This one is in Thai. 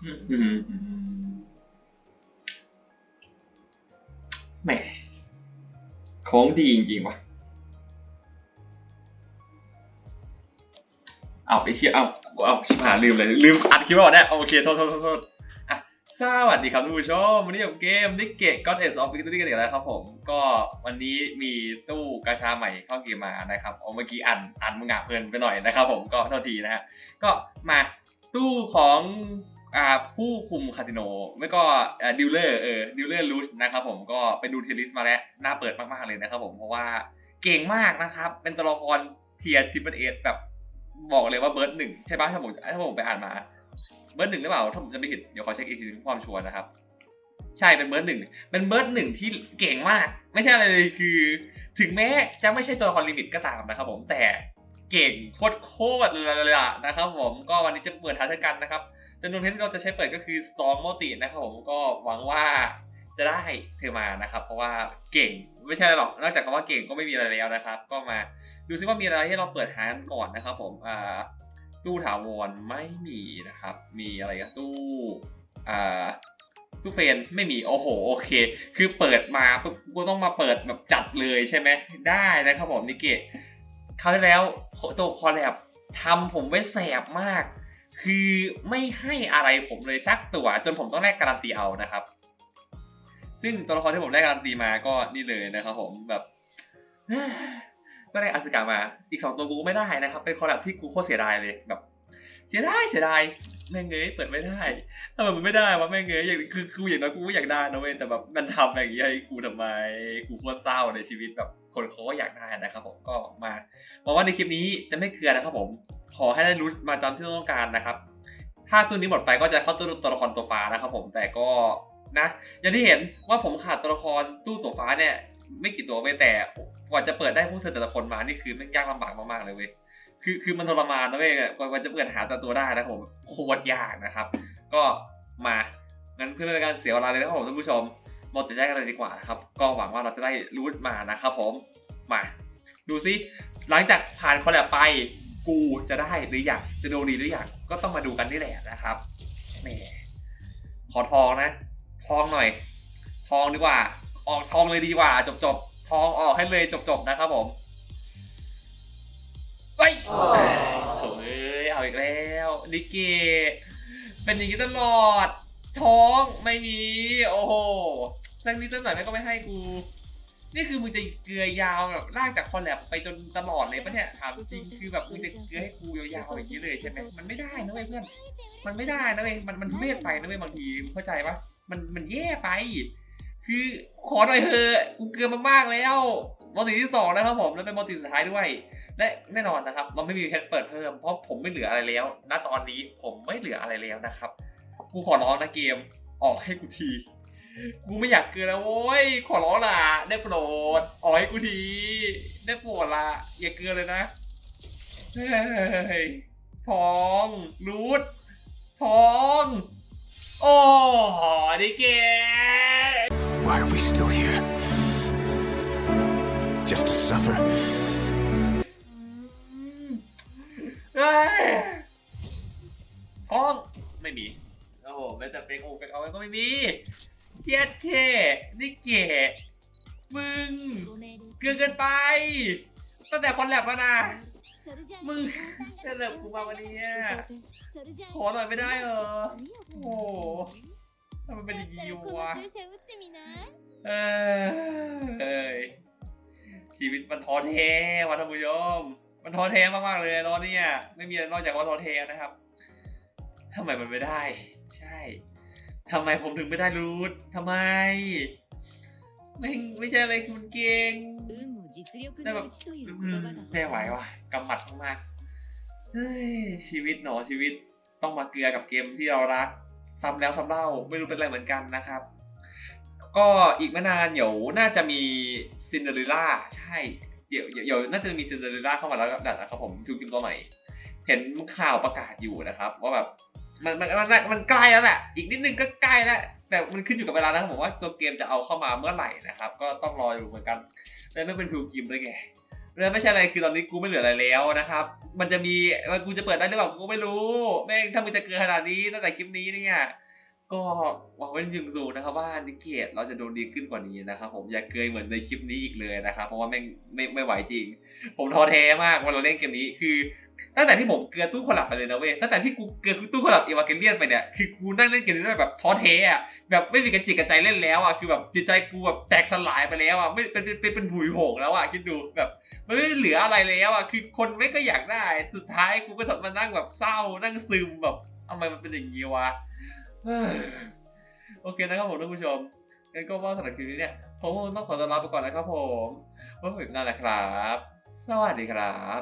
มแหมของดีจริงๆว่ะเอาไอ้เชี่ยเอาเอาชิบหายลืมเลยลืมอัดคลิปไว้ก่อนเนี่โอเคโทษโทษโทษอะสวัสดีครับทุกผู้ชมวันนี้กับเกมนิกเกตก็เอสออฟฟิศตี้กันอีกแล้วครับผมก็วันนี้มีตู้กาชาใหม่เข้าเกมมานะครับเอาเมื่อกี้อ่านอ่านมึงอะเพลินไปหน่อยนะครับผมก็โทษทีนะฮะก็มาตู้ของ ผู้คุมคาสิโนไม่ก็ดิลเลอร์เออดิลเลอร์ลูชนะครับผมก็ไปดูเทลิสมาแล้วน่าเปิดมากๆเลยนะครับผมเพราะว่าเก่งมากนะครับ เป็นตัวละครเทียร์ทิปเปิลเอสแบบบอกเลยว่าเบิร์ดหนึ่งใช่ปะถ้าผมถ้าผมไปอ่านมา เบิร์ดหนึ่งหรือเปล่าถ้าผมจะไม่ผิดเดี๋ยวขอเช็คอีกทีนึงความชัวร์นะครับ ใช่เป็นเบิร์ดหนึ่งเป็นเบิร์ดหนึ่งที่เก่งมาก ไม่ใช่อะไรเลยคือ ถึงแม้จะไม่ใช่ตัวละครลิมิตก็ตามนะครับผมแต่เก่งโคตรโคตรเลยล่ะนะครับผมก็วันนี้จะเปิดท้ายกันนะครับ จำนวนเพชรที่เราจะใช้เปิดก็คือ2โมตินะครับผมก็หวังว่าจะได้เธอมานะครับ เพราะว่าเก่งไม่ใช่อะไรหรอกนอกจากคำว่าเก่งก็ไม่มีอะไรแล้วนะครับ ก็มาดูซิว่ามีอะไรให้เราเปิดหากันก่อนนะครับ ผมอ่าตู้ถาวรไม่มีนะครับ มีอะไรกันตู้อ่าตู้เฟนไม่มีโอ้โหโอเค คือเปิดมาปุ๊บกูต้องมาเปิดแบบจัดเลยใช่ไหมได้นะครับผมนิกเกะคราวที่แล้วตัวคอลแลบทำผมไว้แสบมาก คือไม่ให้อะไรผมเลยสักตัว จนผมต้องแลกการันตีเอานะครับ ซึ่งตัวละครที่ผมได้การันตีมาก็นี่เลยนะครับ ผมแบบก็ได้อสึกามา อีกสองตัวกูไม่ได้นะครับ เป็นคอลแลบที่กูโคตรเสียดายเลยแบบ เสียดายเสียดายแม่งเงยเปิดไม่ได้ทำไมมันไม่ได้วะแม่งเงยอย่างคือกูอย่างน้อยกูก็อยากได้นะเว้ยแต่แบบมันทำอย่างนี้ให้กูทำไมกูโคตรเศร้าในชีวิตแบบคนเขาก็อยากได้นะครับผมก็มาหวังว่าในคลิปนี้จะไม่เกลือนะครับผมขอให้ได้รู้มาตามที่ต้องการนะครับ ถ้าตัวนี้หมดไปก็จะเข้าตู้ตัวละครตัวฟ้านะครับผมแต่ก็นะอย่างที่เห็นว่าผมขาดตัวละครตู้ตัวฟ้าเนี่ย ไม่กี่ตัวไปแต่กว่าจะเปิดได้พวกเธอแต่ละคนมานี่คือม่งยากลำบากมากๆเลยเว้ย คือคือมันทรมานนะเว้ยกว่าจะเปิดหาแต่ตัวได้นะผมโคตรยากนะครับ ก็มางั้นเพื่อไม่เป็นการเสียเวลาเลยนะครับผมท่านผู้ชมมาติดได้กันเลยดีกว่านะครับก็หวังว่าเราจะได้รูทมานะครับผมมาดูซิหลังจากผ่านคอลแลบไปกูจะได้หรืออยังจะโดนดีหรืออยังก็ต้องมาดูกันนี่แหละนะครับแหมขอทองนะ ทองหน่อย ทองดีกว่า ออกทองเลยดีกว่า จบจบทองออกให้เลยจบจบนะครับผม อีกแล้วนิเกเป็นอย่างนี้ตลอด ท้องไม่มี โอ้โหสักนิดสักหน่อยแม่งก็ไม่ให้กู นี่คือมึงจะเกลือยาวแบบลากจากคอลแลบไปจนตลอดเลยปะเนี่ยถามจริงคือแบบมึงจะเกลือให้กูยาวๆอย่างนี้เลยใช่ไหมมันไม่ได้นะเว้ยเพื่อนมันไม่ได้นะเว้ยมันมันเรศไปนะเว้ยบางทีเข้าใจปะมันมันแย่ไป คือขอหน่อยเถอะกูเกลือมากๆแล้ว มอติที่สองนะครับผมแล้วเป็นมอติสุดท้ายด้วย และแน่นอนนะครับ เราไม่มีเพชรเปิดเพิ่มเพราะผมไม่เหลืออะไรแล้ว ณตอนนี้ผมไม่เหลืออะไรแล้วนะครับกูขอร้องนะเกมออกให้กูทีกูไม่อยากเกินแล้วโว้ยขอร้องล่ะได้โปรดออกให้กูทีได้โปรดละอย่าเกินเลยนะเฮ้ยทองรูดทองโอ้ดิเก Why are we still here? Just to suffer? เฮ้ยท้องไม่มี โอ้โหแม้แต่เป็นโอ้เป็นเอาไว้ก็ไม่มีเทียดเคนี่เกะมึง เกินเกินไป ตั้งแต่คอนแลบแล้วนะ มึงจะเลิกกูมาวันนี้อะขอหน่อยไม่ได้เหรอ โอ้โหทำไมเป็นอย่างนี้วะเอย ชีวิตมันท้อแท้วันท่านผู้ชมมันท้อแท้มากๆเลยตอนนี้ไม่มีอะไรนอกจากว่าท้อแท้นะครับทำไมมันไม่ได้ ใช่ทำไมผมถึงไม่ได้รูททำไมไม่ไม่ใช่อะไรคุณเก่งแต่แบบแน่ไหววะกำหมัดมากๆชีวิตหนอชีวิตต้องมาเกลือกับเกมที่เรารักซ้ำแล้วซ้ำเล่าไม่รู้เป็นอะไรเหมือนกันนะครับ ก็อีกไม่นานเดี๋ยวน่าจะมีซินเดอเรลล่าใช่เดี๋ยวเดี๋ยวน่าจะมีซินเดอเรลล่าเข้ามาแล้วดัดนะครับผมทูกิมตัวใหม่ เห็นข่าวประกาศอยู่นะครับว่าแบบมันมันมันมันใกล้แล้วแหละ อีกนิดนึงก็ใกล้แล้ว แต่มันขึ้นอยู่กับเวลานะครับผมว่าตัวเกมจะเอาเข้ามาเมื่อไหร่นะครับ ก็ต้องรออยู่เหมือนกันแต่ไม่เป็นทูกิมด้วยไงแล้วไม่ใช่อะไรคือตอนนี้กูไม่เหลืออะไรแล้วนะครับ มันจะมีมันกูจะเปิดได้หรือเปล่ากูไม่รู้แม่งถ้ามึงจะเกินขนาดนี้ตั้งแต่คลิปนี้เนี่ย ก็หวังไว้ยิงสูงนะครับว่านิเกตเราจะโดนดีขึ้นกว่านี้นะครับผมอย่าเกยเหมือนในคลิปนี้อีกเลยนะครับเพราะว่าแม่งไม่ไม่ไหวจริง ผมท้อแท้มากวันเราเล่นเกมนี้คือ ตั้งแต่ที่ผมเกลือตู้คอลับไปเลยนะเว้ยตั้งแต่ที่กูเกลือตู้คอลับเอวาเกเลียนไปเนี่ยคือกูนั่งเล่นเกมนี้ด้แบบท้อแท้อะแบบไม่มีกระจิตกระใจเล่นแล้วอะคือแบบจิตใจกูแบบแตกสลายไปแล้วอะไม่เป็นเป็นเป็นผุยโผงแล้วอะคิดดูแบบมันไม่เหลืออะไรแล้วอะคือคนไม่ก็อยากได้ สุดท้ายกูก็ต้องมานั่งแบบเศร้านั่งซึมแบบทำไมมันเป็นอย่างนี้วะเฮ้ย โอเคนะครับผมท่านผู้ชมงั้นก็ว่าสำหรับคลิปนี้เนี่ย ผมต้องขอตัวลาไปก่อนนะครับผมไว้พบกันใหม่ครั้งหน้านะครับ สวัสดีครับ